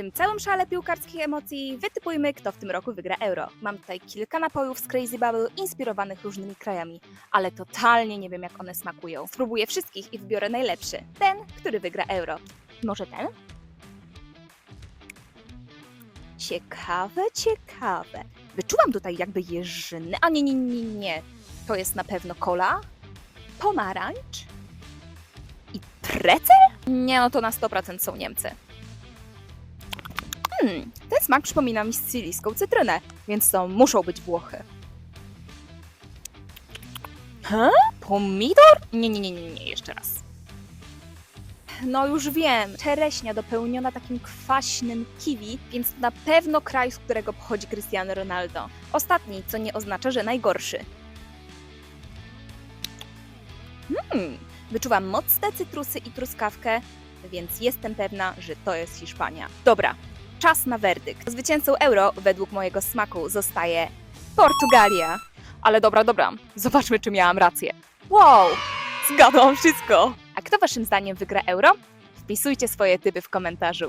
tym całym szale piłkarskich emocji wytypujmy, kto w tym roku wygra euro. Mam tutaj kilka napojów z Crazy Bubble inspirowanych różnymi krajami, ale totalnie nie wiem, jak one smakują. Spróbuję wszystkich i wybiorę najlepszy. Ten, który wygra euro. Może ten? Ciekawe, ciekawe. Wyczułam tutaj jakby jeżynę. A nie, nie, nie, nie. To jest na pewno kola, pomarańcz i precel? Nie, no to na 100% są Niemcy. Hmm, ten smak przypomina mi sycylijską cytrynę, więc to muszą być Włochy. Huh? Pomidor? Nie, nie, nie, nie, nie, jeszcze raz. No już wiem, czereśnia dopełniona takim kwaśnym kiwi, więc na pewno kraj, z którego pochodzi Cristiano Ronaldo. Ostatni, co nie oznacza, że najgorszy. Hmm, wyczuwam mocne cytrusy i truskawkę, więc jestem pewna, że to jest Hiszpania. Dobra, czas na werdykt. Zwycięzcą euro, według mojego smaku, zostaje Portugalia. Ale dobra, dobra, zobaczmy, czy miałam rację. Wow, zgadłam wszystko. A kto waszym zdaniem wygra euro? Wpisujcie swoje typy w komentarzu.